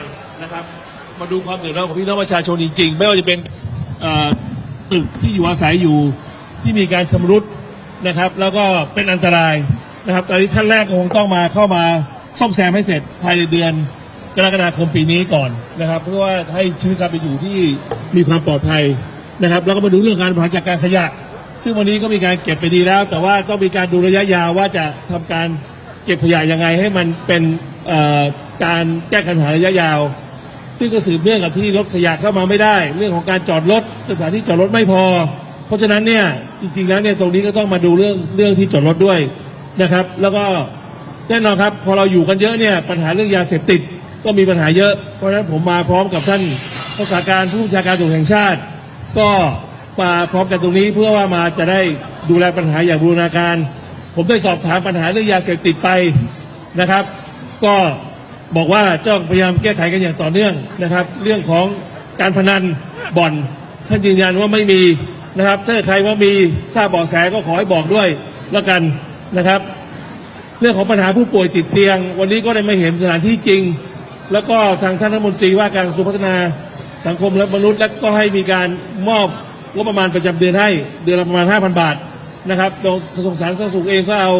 นะไรนะครับ มาดูความเดือดร้อนของพี่น้องประชาชนจริง ๆ ไม่ว่าจะเป็นอ่อตึกที่อยู่อาศัยอยู่ที่มีการชำรุดนะครับ แล้วก็เป็นอันตรายนะครับตอนนี้ขั้นแรกคงต้องมาเข้ามาซ่อมแซมให้เสร็จภายในเดือนกรกฎาคมปีนี้ก่อนนะครับ เพื่อว่าให้ชีวิตการไปอยู่ที่มีความปลอดภัยนะครับ แล้วก็มาดูเรื่องการบริหารจัดการขยะ ซึ่งวันนี้ก็มีการเก็บไปดีแล้ว แต่ว่าต้องมีการดูระยะยาวว่าจะทำการเก็บขยะยังไงให้มันเป็น การแก้ปัญหาระยะยาว ซึ่งก็สืบเนื่องกับที่รถขยะเข้ามาไม่ได้ เรื่องของการจอดรถสถานที่จอดรถไม่พอ เพราะฉะนั้นเนี่ยจริง ๆ แล้วเนี่ยตรงนี้ก็ต้องมาดูเรื่องเรื่องที่จอดรถด้วยนะครับ แล้วก็แน่นอนครับพอเราอยู่กันเยอะเนี่ยปัญหาเรื่องยาเสพติดก็มีปัญหาเยอะ เพราะฉะนั้นผมมาพร้อมกับท่านรักษาการผู้บัญชาการตำรวจแห่งชาติ ก็มาพร้อมกันตรงนี้เพื่อว่ามาจะได้ดูแลปัญหาอย่างบูรณาการ ผมได้สอบถามปัญหาเรื่องยาเสพติดไปนะครับ ก็บอกว่าต้องพยายามแก้ไขกันอย่างต่อเนื่องนะครับ เรื่องของการพนันบ่อนท่านยืนยันว่าไม่มีนะครับ ถ้าใครว่ามีทราบเบาะแสก็ขอให้บอกด้วยแล้วกันนะครับ เรื่องของปัญหาผู้ป่วยติดเตียง วันนี้ก็ได้มาเห็นสถานที่จริง แล้วก็ทางท่านรัฐมนตรีว่าการกระทรวงพัฒนาสังคมและมนุษย์ และก็ให้มีการมอบงบประมาณประจำเดือนให้เดือนละประมาณ 5,000 บาทนะครับกระทรวงสาธารณสุขเองก็เอา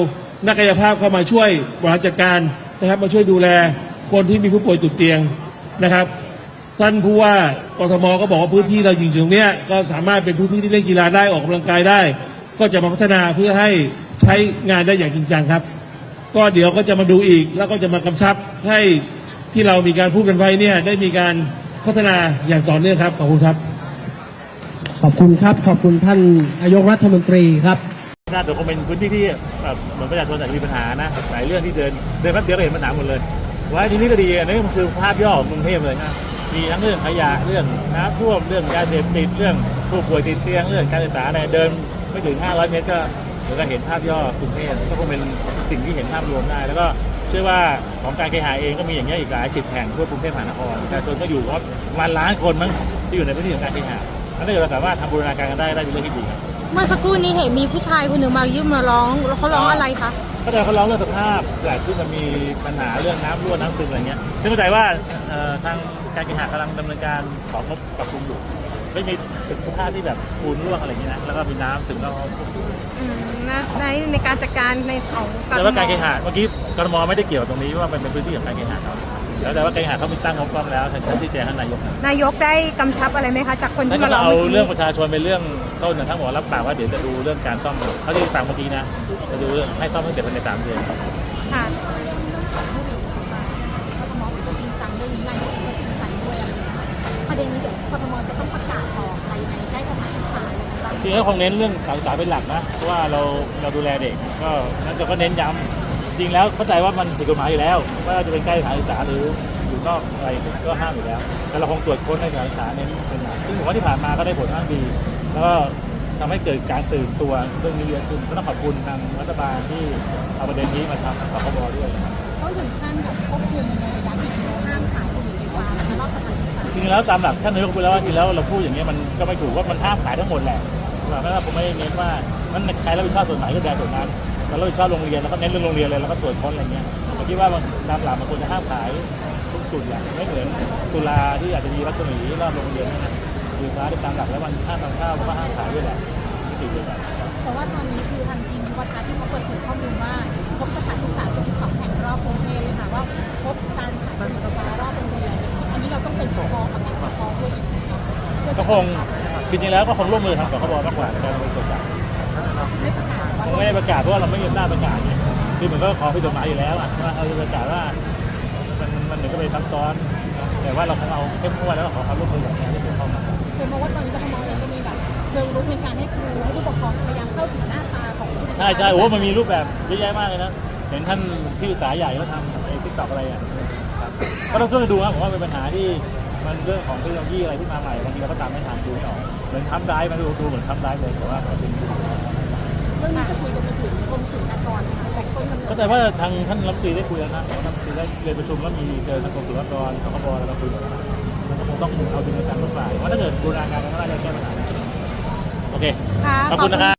นักกายภาพเข้ามาช่วยบริหารจัดการ นะครับ มาช่วยดูแลคนที่มีผู้ป่วยติดเตียงนะครับ ท่านผู้ว่ากทมก็บอกว่าพื้นที่เราอยู่ตรงเนี้ยก็สามารถเป็นพื้นที่ที่เล่นกีฬาได้ออกกำลังกายได้ ก็จะมาพัฒนาเพื่อให้ใช้งานได้อย่างจริงจังครับ ก็เดี๋ยวก็จะมาดูอีก แล้วก็จะมากำชับให้ที่เรามีการพูดกันไว้เนี่ยได้มีการพัฒนาอย่างต่อเนื่องครับขอบคุณครับ ขอบคุณครับ ขอบคุณท่านนายกรัฐมนตรีครับ น่าจะคงเป็นพื้นที่ที่แบบเหมือนประชาชนอาจจะมีปัญหานะหลายเรื่องที่เดินเดินแป๊บเดียวก็เห็นปัญหาหมดเลยว่าทีนี้ก็ดีอันนี้มันคือภาพย่อของกรุงเทพเลยนะมีทั้งเรื่องขยะเรื่องน้ำท่วมเรื่องยาเสพติดเรื่องผู้ป่วยติดเตียงเรื่องการศึกษาอะไรเดินไม่ถึง 500 เมตรก็เดี๋ยวก็เห็นภาพย่อกรุงเทพก็คงเป็นสิ่งที่เห็นภาพรวมได้ แล้วก็เชื่อว่าของการเคหะเองก็มีอย่างเงี้ยอีกหลายสิบแห่งทั่วกรุงเทพมหานครประชาชนก็อยู่ว่ามาณล้านคนมั้งที่อยู่ในพื้นที่ของการเคหะถ้าเกิดเราสามารถทำบูรณาการกันได้ได้เป็นเรื่องที่ดีครับ เมื่อสักครู่นี้เห็นมีผู้ชายคนหนึ่งมายื่นมาร้องแล้วเขาร้องอะไรคะ ก็จะเขาร้องเรื่องสภาพแหละที่มันมีปัญหาเรื่องน้ำรั่วน้ำซึมอะไรเงี้ยซึ่งเข้าใจว่าเอ่อทางการเคหะกำลังดำเนินการของงบปรับปรุงอยู่ไม่มีตึกสภาพที่แบบปูนรั่วอะไรเงี้ยนะแล้วก็มีน้ำซึมแล้วอืมนะในในการจัดการในของแต่ว่าการเคหะเมื่อกี้กรมไม่ได้เกี่ยวตรงนี้ว่ามันเป็นพื้นที่ของการเคหะเขา แล้วแต่ว่าการเคหะเขามีตั้งงบกล้องแล้วท่านที่แจ้งท่านนายกนะนายกได้กำชับอะไรไหมคะ จากคนท่านที่ก็มาร้องเอาเมื่อกี้เรื่องประชาชนเป็นเรื่องต้นนะทั้งหมดรับปากว่าเดี๋ยวจะดูเรื่องการซ่อมเขาที่ฟังเมื่อกี้นะจะดูเรื่องให้ซ่อมให้เสร็จภายในสามเดือนค่ะประเด็นนี้เดี๋ยวกทมจะต้องประกาศออกอะไรในใกล้สถานศึกษาอะไรบ้างจริงๆก็คงเน้นเรื่องการศึกษาเป็นหลักนะเพราะว่าเราเราดูแลเด็ก ก็นั่นก็เน้นย้ำจ ริงแล้วเข้าใจว่ามันผิดกฎหมายอยู่แล้วว่าจะเป็นใกล้สถานศึกษาหรืออยู่นอกอะไรก็ห้ามอยู่แล้ว แต่เราคงตรวจค้นในสถานศึกษาเน้นเป็นหลักซึ่งผมว่าที่ผ่านมาก็ได้ผลค่อนข้างดี แล้วก็ทำให้เกิดการตื่นตัวเรื่องนี้เยอะขึ้นก็ต้องขอบคุณทางรัฐบาลที่เอาประเด็นนี้มาทำกับคบด้วยนะครับเขาถึงขั้นแบบควบคุมในระยะที่ห้ามขายบุหรี่ไฟฟ้าในรอบสถานศึกษาจริงๆแล้วตามหลักท่านนายกพูดแล้วว่าจริงแล้วเราพูดอย่างนี้ยมันก็ไม่ถูกว่ามันห้ามขายทั้งหมดแหละแต่ว่าผมไม่เน้นว่ามันใครรับผิดชอบส่วนไหนก็ได้ส่วนนั้น เรารับผิดชอบโรงเรียนแล้วก็เน้นเรื่องโรงเรียนเลยแล้วก็ตรวจค้นอะไรเงี้ยผมคิดว่ามันตามหลักมันควรจะห้ามขายทุกจุดแหละไม่เหมือนตุลาที่อาจจะมีรัศมีรอบโรงเรียนนะคือฟ้าที่ตามหลักแล้วมันห้ามทำข้าวมันก็ห้ามขายด้วยแหละไม่ติดด้วยกันแต่ว่าตอนนี้คือทางทีมวัฒนที่เขาเปิดเผยข้อมูลว่าพบสถานศึกษา72แห่งรอบกรุงเทพเลยค่ะว่าพบการขายบุหรี่ไฟฟ้ารอบโรงเรียนอันนี้เราต้องเป็นสพกประกาศสกด้วยอีกไหมคะก็คงจริงๆแล้วก็คงร่วมมือทำกับขบมากกว่าในการดำเนินการไม่ประกาศ ไม่ได้ประกาศเพราะว่าเราไม่มีอำนาจประกาศไงคือเหมือนก็ขอผิดกฎหมายอยู่แล้วอะว่าเราจะประกาศว่ามันมันเหมือนก็ไปซับซ้อนนะแต่ว่าเราคงเอาเข้มงวดแล้วก็ขอความร่วมมือกับงานที่เกี่ยวข้องนะครับคือมองว่าตอนนี้กทมเองก็มีแบบเชิงรุกในการให้ครูให้ผู้ปกครองพยายามเข้าถึงหน้าตาของผู้เรียนใช่ใช่โอ้มันมีรูปแบบเยอะแยะมากเลยนะ เห็นท่านที่ปรึกษาใหญ่เขาทำไอ้ทิกตอกอะไรอะครับก็ต้องช่วยกันดูนะผมว่าเป็นปัญหาที่มันเรื่องของเทคโนโลยีอะไรที่มาใหม่บางทีเราก็ตามไม่ทันดูไม่ออกเหมือนทำได้มันดูดูเหมือนทำได้เลยแต่ว่าจริง เรื่องนี้จะคุยกันไปถึงกรมศุลกากรนะคะแต่ต้นกำเนิดก็แต่ว่าทางท่านรัฐมนตรีได้คุยแล้วนะท่านรัฐมนตรีได้เรียนประชุมแล้วมีเจอทางกรมศุลกากรสคบแล้วก็คุยกันแล้วมันก็คงต้องเอาจริงเอาจังทุกฝ่ายว่าถ้าเกิดบูรณาการกันไม่ได้จะแก้ปัญหาได้โอเคค่ะขอบคุณนะครับ